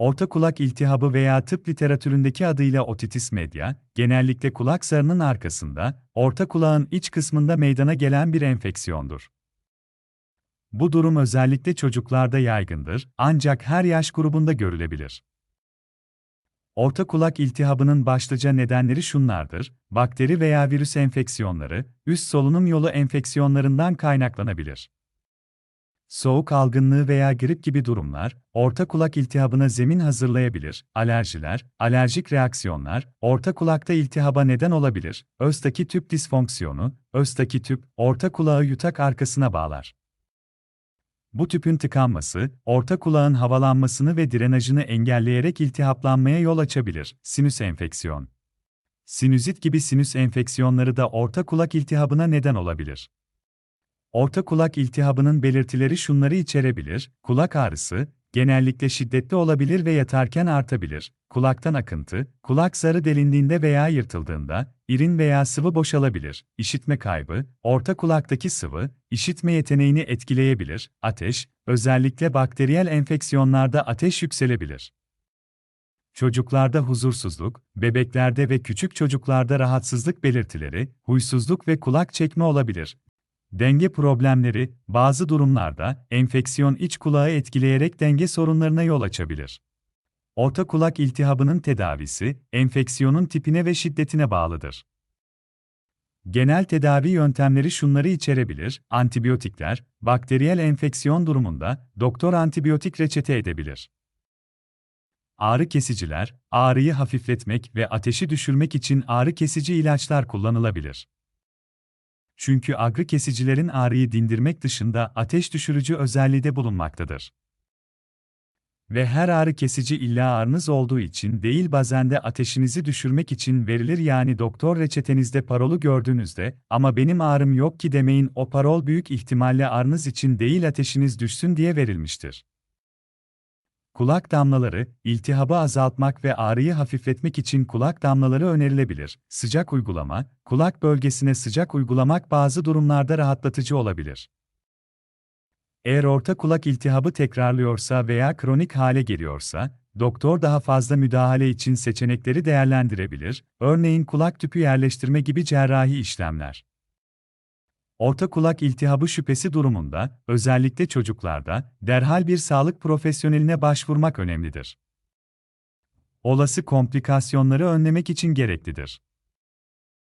Orta kulak iltihabı veya tıp literatüründeki adıyla otitis media, genellikle kulak zarının arkasında, orta kulağın iç kısmında meydana gelen bir enfeksiyondur. Bu durum özellikle çocuklarda yaygındır, ancak her yaş grubunda görülebilir. Orta kulak iltihabının başlıca nedenleri şunlardır: bakteri veya virüs enfeksiyonları, üst solunum yolu enfeksiyonlarından kaynaklanabilir. Soğuk algınlığı veya grip gibi durumlar, orta kulak iltihabına zemin hazırlayabilir. Alerjiler, alerjik reaksiyonlar, orta kulakta iltihaba neden olabilir. Östaki tüp disfonksiyonu, östaki tüp, orta kulağı yutak arkasına bağlar. Bu tüpün tıkanması, orta kulağın havalanmasını ve drenajını engelleyerek iltihaplanmaya yol açabilir. Sinüs enfeksiyon. Sinüzit gibi sinüs enfeksiyonları da orta kulak iltihabına neden olabilir. Orta kulak iltihabının belirtileri şunları içerebilir: kulak ağrısı, genellikle şiddetli olabilir ve yatarken artabilir. Kulaktan akıntı, kulak zarı delindiğinde veya yırtıldığında, irin veya sıvı boşalabilir. İşitme kaybı, orta kulaktaki sıvı, işitme yeteneğini etkileyebilir. Ateş, özellikle bakteriyel enfeksiyonlarda ateş yükselebilir. Çocuklarda huzursuzluk, bebeklerde ve küçük çocuklarda rahatsızlık belirtileri, huysuzluk ve kulak çekme olabilir. Denge problemleri, bazı durumlarda enfeksiyon iç kulağı etkileyerek denge sorunlarına yol açabilir. Orta kulak iltihabının tedavisi, enfeksiyonun tipine ve şiddetine bağlıdır. Genel tedavi yöntemleri şunları içerebilir: antibiyotikler, bakteriyel enfeksiyon durumunda doktor antibiyotik reçete edebilir. Ağrı kesiciler, ağrıyı hafifletmek ve ateşi düşürmek için ağrı kesici ilaçlar kullanılabilir. Çünkü ağrı kesicilerin ağrıyı dindirmek dışında ateş düşürücü özelliği de bulunmaktadır. Ve her ağrı kesici illa ağrınız olduğu için değil bazen de ateşinizi düşürmek için verilir yani doktor reçetenizde parolu gördüğünüzde ama benim ağrım yok ki demeyin o parol büyük ihtimalle ağrınız için değil ateşiniz düşsün diye verilmiştir. Kulak damlaları, iltihabı azaltmak ve ağrıyı hafifletmek için kulak damlaları önerilebilir. Sıcak uygulama, kulak bölgesine sıcak uygulamak bazı durumlarda rahatlatıcı olabilir. Eğer orta kulak iltihabı tekrarlıyorsa veya kronik hale geliyorsa, doktor daha fazla müdahale için seçenekleri değerlendirebilir, örneğin kulak tüpü yerleştirme gibi cerrahi işlemler. Orta kulak iltihabı şüphesi durumunda, özellikle çocuklarda, derhal bir sağlık profesyoneline başvurmak önemlidir. Olası komplikasyonları önlemek için gereklidir.